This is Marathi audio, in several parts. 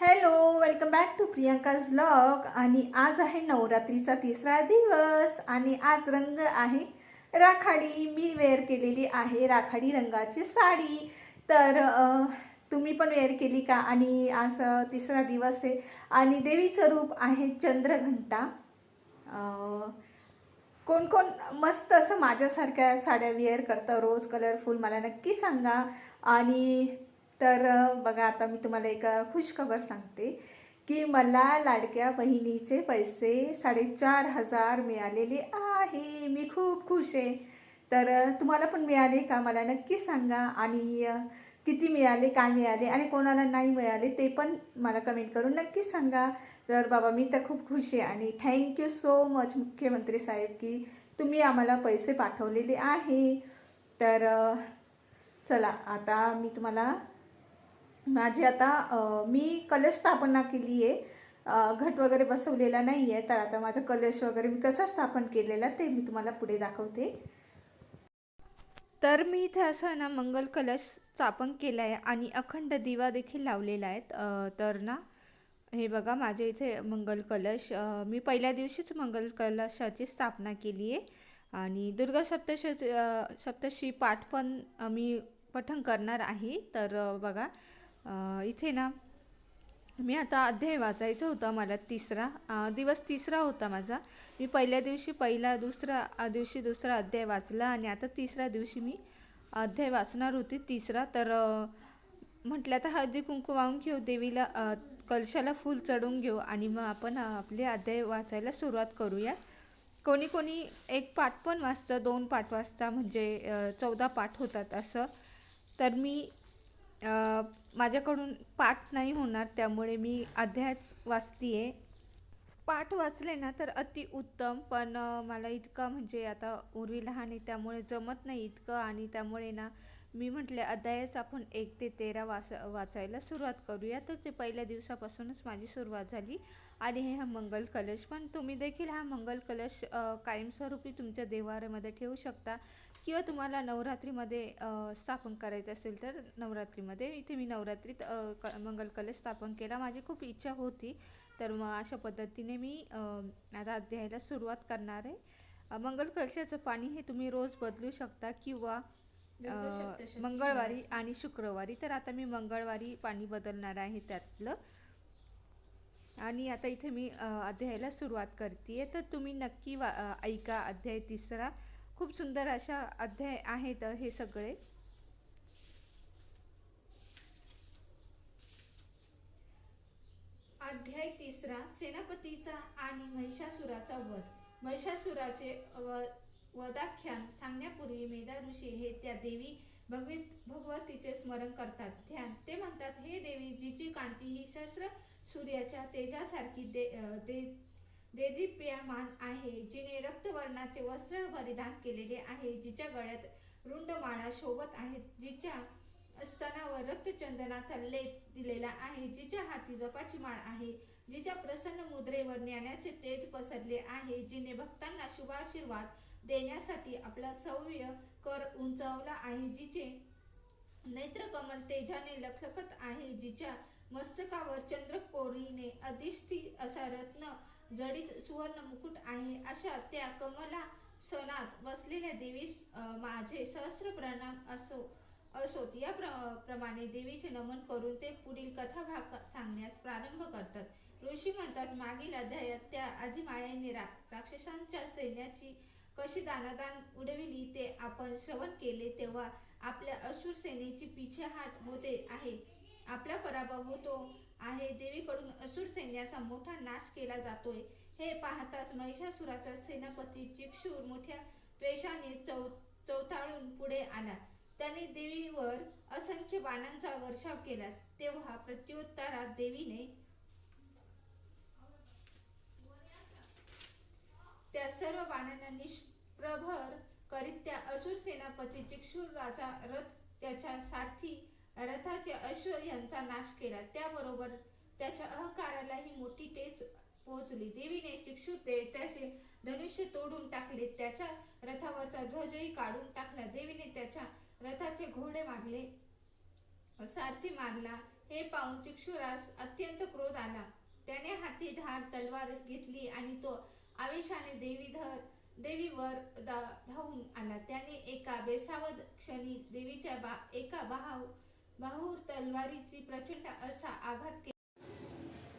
Hello welcome back to Priyanka's blog आणि आज आहे नवरात्रीचा तिसरा दिवस आणि आज रंग आहे राखाडी. मी वेअर केलेली आहे राखाडी रंगाची साडी. तर तुम्ही पण वेअर केली का? आणि आज तिसरा दिवस आहे आणि देवीचं रूप आहे चंद्रघंटा. कोण कोण मस्त असं माझ्यासारख्या साड्या वेअर करतं. रोज कलरफुल मला नक्की सांगा. आणि तर बघा आता मी तुम्हाला एक खुशखबर सांगते की मला लाडक्या बहिणीचे पैसे साडेचार हजार मिळालेले आहे. मी खूप खुश आहे. तर तुम्हाला पण मिळाले का? मला नक्की सांगा. आणि किती मिळाले काय मिळाले आणि कोणाला नाही मिळाले ते पण मला कमेंट करून नक्की सांगा. तर बाबा मी तर खूप खुश आहे आणि थँक्यू सो मच मुख्यमंत्री साहेब की तुम्ही आम्हाला पैसे पाठवलेले आहे. तर चला आता मी तुम्हाला माझी आता मी कलश स्थापना केली आहे घट वगैरे बसवलेला नाही आहे तर आता माझं कलश वगैरे मी कसं स्थापन केलेला ते मी तुम्हाला पुढे दाखवते. तर मी इथे असं ना मंगल कलश स्थापन केला आहे आणि अखंड दिवा देखील लावलेला आहे. तर ना हे बघा माझ्या इथे मंगल कलश मी पहिल्या दिवशीच मंगल कलशाची स्थापना केली आहे आणि दुर्गा सप्तश सप्तशी पाठ पण मी पठण करणार आहे. तर बघा इथे ना मी आता अध्याय वाचायचं होतं मला तिसरा. दिवस तिसरा होता माझा. मी पहिल्या दिवशी पहिला दुसरा दिवशी दुसरा अध्याय वाचला आणि आता तिसऱ्या दिवशी मी अध्याय वाचणार होती तिसरा. तर म्हटलं आता हळदी कुंकू वाहून घेऊ देवीला कलशाला फूल चढवून घेऊ आणि मग आपण आपले अध्याय वाचायला सुरुवात करूया. कोणी कोणी एक पाठ पण वाचतं दोन पाठ वाचता म्हणजे चौदा पाठ होतात असं. तर मी माझ्याकडून पाठ नाही होणार त्यामुळे मी अध्यायच वाचते आहे पाठ वाचले ना तर अति उत्तम पण मला इतका म्हणजे आता उर्वी लहान आहे त्यामुळे जमत नाही इतकं. आणि त्यामुळे ना मी म्हटले अध्यायच आपण एक ते तेरा वाच वाचायला सुरुवात करूया. तर ते पहिल्या दिवसापासूनच माझी सुरुवात झाली. आणि हे हा मंगल कलश. पण तुम्ही देखील हा मंगल कलश कायमस्वरूपी तुमच्या देवाऱ्यामध्ये ठेवू शकता. किंवा तुम्हाला नवरात्रीमध्ये स्थापन करायचं असेल तर नवरात्रीमध्ये इथे मी नवरात्रीत क मंगल कलश स्थापन केला. माझी खूप इच्छा होती. तर मग अशा पद्धतीने मी आता अध्यायाला सुरुवात करणार आहे. मंगल कलशाचं पाणी हे तुम्ही रोज बदलू शकता किंवा मंगळवारी आणि शुक्रवारी. तर आता मी मंगळवारी पाणी बदलणार आहे त्यातलं. आणि आता इथे मी अध्यायाला सुरुवात करते तर तुम्ही नक्की वा ऐका अध्याय तिसरा. खूप सुंदर अशा अध्याय आहेत हे सगळे. अध्याय तिसरा सेनापतीचा आणि महिषासुराचा वध. महिषासुराचे व वधाख्यान सांगण्यापूर्वी मेधा ऋषी हे त्या देवी भगवीत भगवतीचे स्मरण करतात. ध्यान ते म्हणतात हे देवी जिची कांती ही शस्त्र सूर्याच्या तेजासारखी दे दे देदीप्यमान आहे जिने रक्तवर्णाचे वस्त्र परिधान केलेले आहे जिच्या गळ्यात रुंड माळा शोभत आहेत जिच्या स्तनावर रक्तचंदनाचा लेप दिलेला आहे जिच्या हाती जपाची माळ आहे जिच्या प्रसन्न मुद्रेवर ज्ञानाचे तेज पसरले आहे जिने भक्तांना शुभाशीर्वाद देण्यासाठी आपला सौर्य कर उंचावला आहे जिचे नेत्रकमल तेजाने लखलखत आहे जिच्या मस्तकावर चंद्रकोरीने अधिष्ठित असा रत्न जडित सुवर्ण मुकुट आहे. अशा त्या कमला सणात बसलेल्या देवीस माझे सहस्र प्रणाम असो असोत. या प्र प्रमाणे देवीचे नमन करून ते पुढील कथाभाग सांगण्यास प्रारंभ करतात. ऋषी म्हणतात मागील अध्यायात त्या आदिमायाने रा राक्षसांच्या सैन्याची कशी दानादान उडविली ते आपण श्रवण केले तेव्हा आपल्या असुर सेनेची पिछेहाट होते आहे. आपल्या पराभव होतो आहे. देवीकडून असुर सैन्याचा मोठा नाश केला जातोय. हे पाहताच महिषासुराचा सेनापती चिक्षूर मोठ्या द्वेषाने चौ चौथाळून पुढे आला. त्याने देवीवर असंख्य बाणांचा वर्षाव केला. तेव्हा प्रत्युत्तरात देवीने त्या सर्व बाणांना निष्प्रभर करीत त्या असुर सेनापती चिक्षूर राजा रथ त्याच्या सारथी रथाचे अश्व यांचा नाश केला. त्याबरोबर त्याच्या अहंकारालाही मोठी टेच पोहोचली. देवीने चिक्षुर त्याचे धनुष्य तोडून टाकले. त्याच्या रथावरचा ध्वजही काढून टाकला. देवीने त्याच्या रथाचे घोडे मारले. सारथी मारला. हे पाहून चिक्षुरास अत्यंत क्रोध आला. त्याने हाती ढाल तलवार घेतली आणि तो आवेशाने देवीधर देवीवर धावून आला. त्याने एका बेसावध क्षणी देवीच्या बा एका बाहू बाहूर तलवारीची प्रचंड असा आघात केला.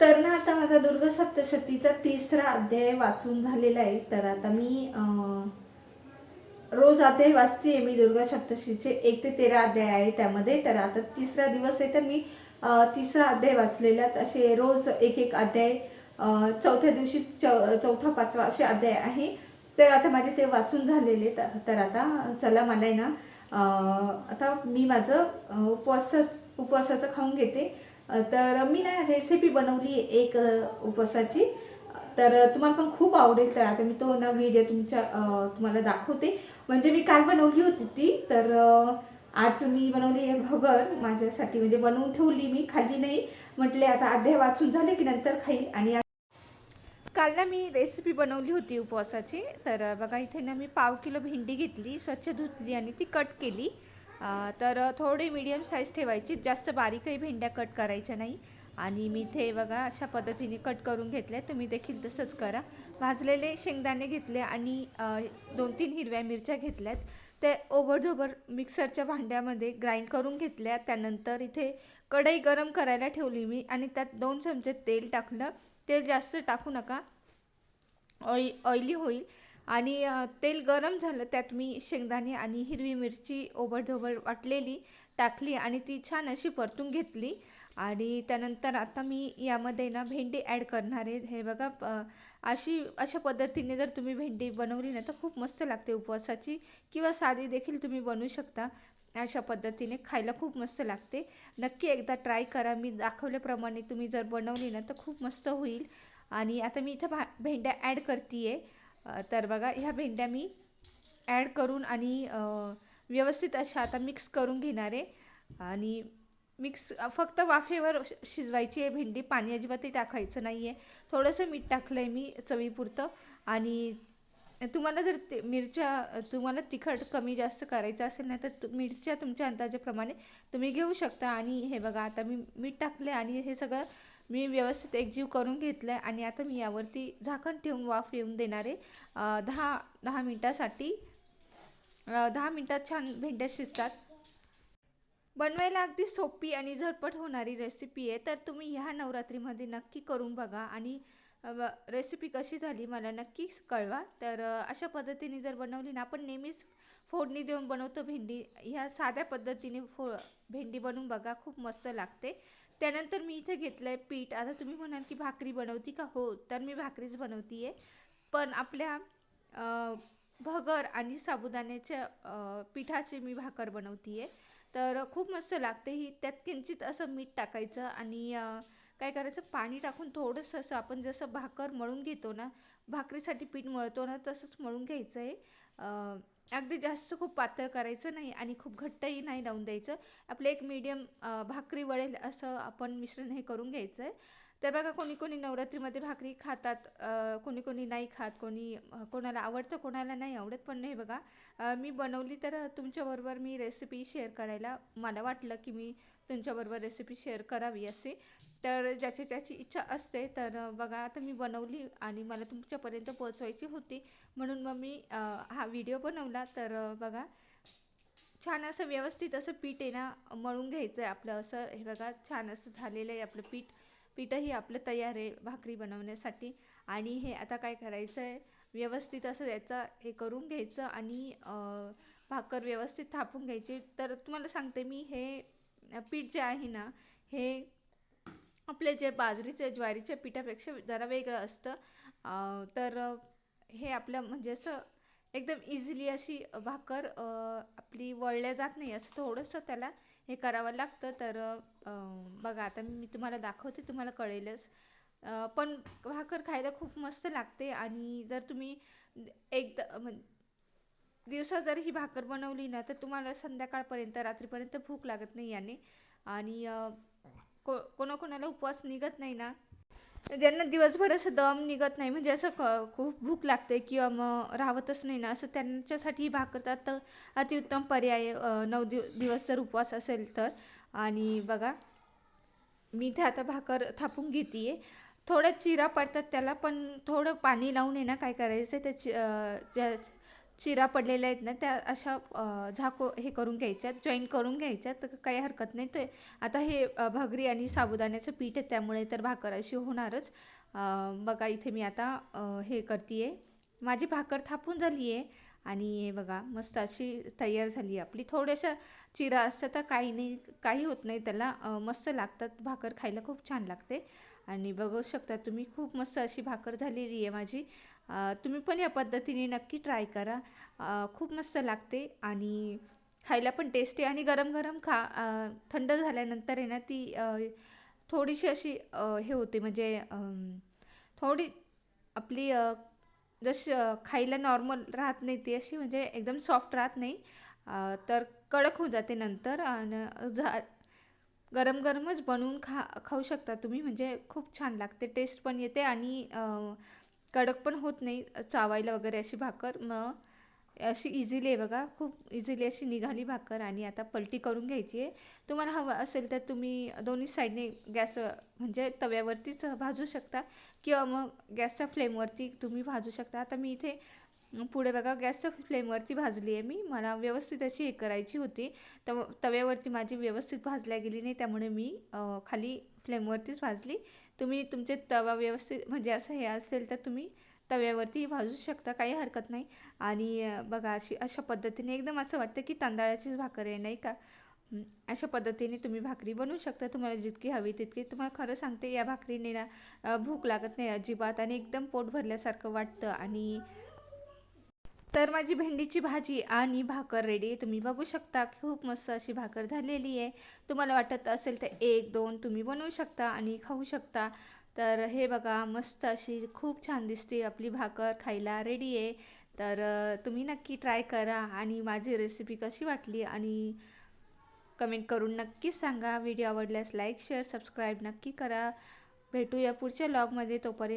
तर ना आता माझा दुर्ग सप्तशतीचा तिसरा अध्याय वाचून झालेला आहे. तर आता मी रोज अध्याय वाचते मी दुर्गा सप्तशीचे एक ते तेरा अध्याय आहे त्यामध्ये. तर आता तिसरा दिवस आहे तर मी तिसरा अध्याय वाचलेला. आहे. असे रोज एक एक अध्याय चौथ्या दिवशी चौ चौथा पाचवा असे अध्याय आहे. तर आता माझे ते वाचून झालेले तर तर आता चला मला आहे ना आता मी माझं अ, उपवास उपवासाचं खाऊन घेते. तर मी ना रेसिपी बनवली एक उपवासाची. तर तुम्हाला पण खूप आवडेल तर आता मी तो ना व्हिडिओ तुमच्या तुम्हाला दाखवते. म्हणजे मी काल बनवली होती ती तर आज मी बनवली आहे भगर. माझ्यासाठी म्हणजे बनवून ठेवली मी खाल्ली नाही. म्हटले आता अध्याय वाचून झाले की नंतर खाईल. आणि काल ना मी रेसिपी बनवली होती उपवासाची. तर बघा इथे ना मी पाव किलो भेंडी घेतली स्वच्छ धुतली आणि ती कट केली. तर थोडी मीडियम साईज ठेवायची जास्त बारीकही भेंड्या कट करायच्या नाही. आणि मी इथे बघा अशा पद्धतीने कट करून घेतले तुम्ही देखील तसंच करा. भाजलेले शेंगदाणे घेतले आणि दोन तीन हिरव्या मिरच्या घेतल्यात. ते ओबडधोबड मिक्सरच्या भांड्यामध्ये ग्राइंड करून घेतल्या. त्यानंतर इथे कढई गरम करायला ठेवली मी आणि त्यात दोन चमचे तेल टाकलं. तेल जास्त टाकू नका. ऑइ ऑइली होईल. आणि तेल गरम झालं त्यात मी शेंगदाणे आणि हिरवी मिरची ओबडधोबड वाटलेली टाकली आणि ती छान अशी परतून घेतली. आणि त्यानंतर आता मी यामध्ये ना भेंडी ॲड करणार आहे. हे बघा अशी अशा पद्धतीने जर तुम्ही भेंडी बनवली ना तर खूप मस्त लागते उपवासाची किंवा साधी देखील तुम्ही बनवू शकता. अशा पद्धतीने खायला खूप मस्त लागते. नक्की एकदा ट्राय करा. मी दाखवल्याप्रमाणे तुम्ही जर बनवली ना तर खूप मस्त होईल. आणि आता मी इथं भा भेंड्या ॲड करते आहे तर बघा ह्या भेंड्या मी ॲड करून आणि व्यवस्थित अशा आता मिक्स करून घेणार आहे. आणि मिक्स फक्त वाफेवर शिजवायची आहे भेंडी. पाणी अजिबातही टाकायचं नाही आहे थोडंसं मीठ टाकलं आहे मी चवीपुरतं. आणि तुम्हाला जर ते मिरच्या तुम्हाला तिखट कमी जास्त करायचं असेल ना तर तु- मिरच्या तुमच्या अंदाजाप्रमाणे तुम्ही घेऊ शकता. आणि हे बघा आता मी मीठ टाकले आणि हे सगळं मी व्यवस्थित एकजीव करून घेतलं आहे आणि आता मी यावरती झाकण ठेवून वाफ येऊन देणार आहे. दहा दहा मिनटासाठी दहा मिनटात छान भेंड्या शिजतात. बनवायला अगदी सोपी आणि झटपट होणारी रेसिपी आहे. तर तुम्ही ह्या नवरात्रीमध्ये नक्की करून बघा. आणि रेसिपी कशी झाली मला नक्कीच कळवा. तर अशा पद्धतीने जर बनवली ना आपण नेहमीच फोडणी देऊन बनवतो भेंडी. ह्या साध्या पद्धतीने फो भेंडी बनवून बघा खूप मस्त लागते. त्यानंतर मी इथे घेतलं आहे पीठ. आता तुम्ही म्हणाल की भाकरी बनवती का? हो तर मी भाकरीच बनवती आहे पण आपल्या भगर आणि साबुदाण्याच्या पिठाची मी भाकर बनवती आहे तर खूप मस्त लागते. ही त्यात किंचित असं मीठ टाकायचं आणि काय करायचं? पाणी टाकून थोडंसं असं आपण जसं भाकर मळून घेतो ना भाकरीसाठी पीठ मळतो ना तसंच मळून घ्यायचं आहे अगदी जास्त खूप पातळ करायचं नाही आणि खूप घट्टही नाही लावून द्यायचं. आपलं एक मीडियम भाकरी वळेल असं आपण मिश्रण हे करून घ्यायचं आहे तर बघा कोणी कोणी नवरात्रीमध्ये भाकरी खातात कोणी कोणी नाही खात कोणी कोणाला आवडतं कोणाला नाही आवडत. पण नाही बघा मी बनवली तर तुमच्याबरोबर मी रेसिपी शेअर करायला मला वाटलं की मी तुमच्याबरोबर रेसिपी शेअर करावी असे तर ज्याची त्याची इच्छा असते तर बघा आता मी बनवली आणि मला तुमच्यापर्यंत पोहोचवायची होती. म्हणून मग मी हा व्हिडिओ बनवला. तर बघा छान असं व्यवस्थित असं पीठ आहे ना मळून घ्यायचं आहे आपलं. असं हे बघा छान असं झालेलं आहे आपलं पीठ. पीठही आपलं तयार आहे भाकरी बनवण्यासाठी. आणि हे आता काय करायचं आहे व्यवस्थित असं याचं हे करून घ्यायचं आणि भाकर व्यवस्थित थापून घ्यायची. तर तुम्हाला सांगते मी हे पीठ जे आहे ना हे आपले जे बाजरीचे ज्वारीच्या पिठापेक्षा जरा वेगळं असतं. तर हे आपलं म्हणजे असं एकदम इझिली अशी भाकर आपली वळल्या जात नाही. असं थोडंसं त्याला हे करावं लागतं. तर बघा आता मी तुम्हाला दाखवते तुम्हाला कळेलच. पण भाकर खायला खूप मस्त लागते. आणि जर तुम्ही एकदा म्हणजे दिवसा जर ही भाकर बनवली ना तर तुम्हाला संध्याकाळपर्यंत रात्रीपर्यंत भूक लागत नाही याने. आणि को कोणाकोणाला उपवास निघत नाही ना ज्यांना दिवसभर असं दम निघत नाही म्हणजे असं क खूप भूक लागते किंवा मग राहतच नाही ना असं त्यांच्यासाठी ही भाकर तर आता अतिउत्तम पर्याय आहे, नऊ दिव दिवस जर उपवास असेल तर. आणि बघा मी ते आता भाकर थापून घेते आहे थोड्या चिरा पडतात त्याला पण थोडं पाणी लावून आहे ना काय करायचं त्या चि ज्या चिरा पडलेल्या आहेत ना त्या अशा झाको हे करून घ्यायच्यात जॉईन करून घ्यायच्यात तर काही हरकत नाही. ते आता हे भगरी आणि साबुदाण्याचं पीठ आहे त्यामुळे तर भाकर अशी होणारच बघा इथे मी आता हे करते आहे माझी भाकर थापून झाली आहे आणि हे बघा मस्त अशी तयार झाली आहे आपली. थोड्याशा चिरा असतं तर काही नाही काही होत नाही त्याला. मस्त लागतात. भाकर खायला खूप छान लागते. आणि बघू शकता तुम्ही खूप मस्त अशी भाकर झालेली आहे माझी. तुम्ही पण या पद्धतीने नक्की ट्राय करा. खूप मस्त लागते आणि खायला पण टेस्टी आणि गरम गरम खा थंड झाल्यानंतर आहे ना ती थोडीशी अशी हे होते म्हणजे थोडी आपली जशी खायला नॉर्मल राहत नाही ती अशी म्हणजे एकदम सॉफ्ट राहत नाही. तर कडक होऊन जाते नंतर आणि झा गरम गरमच बनवून खा खाऊ शकता तुम्ही. म्हणजे खूप छान लागते. टेस्ट पण येते आणि कडक पण होत नाही चावायला वगैरे अशी भाकर. मग अशी इझिली आहे बघा खूप इझिली अशी निघाली भाकर आणि आता पलटी करून घ्यायची आहे. तुम्हाला हवं असेल तर तुम्ही दोन्ही साईडने गॅस म्हणजे तव्यावरतीच भाजू शकता किंवा मग गॅसच्या फ्लेमवरती तुम्ही भाजू शकता. आता मी इथे पुढे बघा गॅसच्या फ्लेमवरती भाजली आहे मी. मला व्यवस्थित अशी हे करायची होती. तव तव्यावरती माझी व्यवस्थित भाजल्या गेली नाही त्यामुळे मी खाली फ्लेमवरतीच भाजली. तुम्ही तुमचे तवा व्यवस्थित म्हणजे असं हे असेल तर तुम्ही तव्यावरती भाजू शकता काही हरकत नाही. आणि बघा अशी अशा पद्धतीने एकदम असं वाटतं की तांदळाचीच भाकर आहे नाही का? अशा पद्धतीने तुम्ही भाकरी बनवू शकता. तुम्हाला जितकी हवी तितकी. तुम्हाला खरं सांगते या भाकरीने ना भूक लागत नाही अजिबात आणि एकदम पोट भरल्यासारखं वाटतं. आणि तर माझी भेंडीची भाजी आणि भाकर रेडी आहे. तुम्ही बघू शकता खूप मस्त अशी भाकर झालेली आहे. तुम्हाला वाटत असेल तर एक दोन तुम्ही बनवू शकता आणि खाऊ शकता. तर हे बघा मस्त अशी खूप छान दिसते आपली भाकर खायला रेडी आहे. तर तुम्ही नक्की ट्राय करा आणि माझी रेसिपी कशी वाटली आणि कमेंट करून नक्की सांगा. व्हिडिओ आवडल्यास लाईक शेअर सबस्क्राईब नक्की करा. भेटूया पुढच्या लॉगमध्ये तोपर्यंत